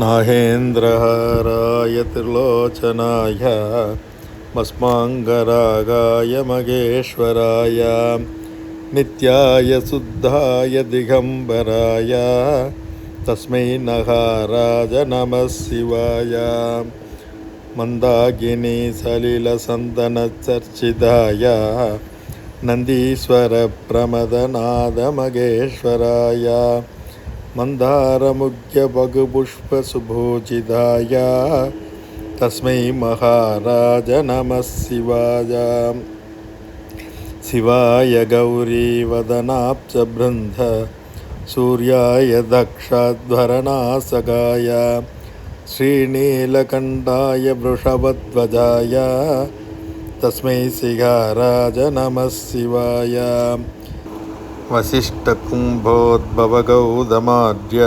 नागेन्द्रहाराय त्रिलोचनाय मस्माङ्गरागाय मगेश्वराय नित्याय शुद्धाय दिगम्बराय तस्मै नहाराज नमः शिवाय मन्दाकिनी सलिलसन्दनचर्चिताय नन्दीश्वरप्रमदनादमगेश्वराय मन्दारमुख्यपगुपुष्पसुभूजिताय तस्मै महाराज नमः शिवाय शिवाय गौरीवदनाब्जबृन्द। सूर्याय दक्षाध्वरणासगाय श्रीनीलकण्ठाय वृषभध्वजाय। तस्मै सिगाराज नमः शिवाय वसिष्ठकुम्भोद्भवगौतमार्य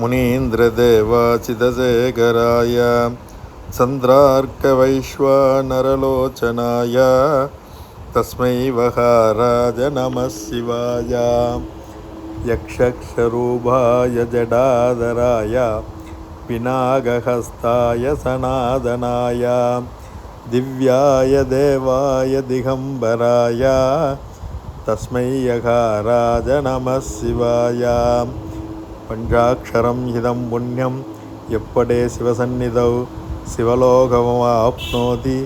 मुनीन्द्रदेवाचिदशेखराय चन्द्रार्कवैश्वानरलोचनाय तस्मै वहाराज नमः शिवाय यक्षक्षरूपाय जडाधराय पिनागहस्ताय सनातनाय दिव्याय देवाय दिगम्बराय தஸ்மை யகாராஜ நம சிவாயாம் பஞ்சாட்சரம் இதம் புண்ணியம் எப்படே சிவசந்நிதௌ சிவலோகமாப்னோதி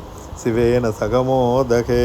சிவேன சகமோதகே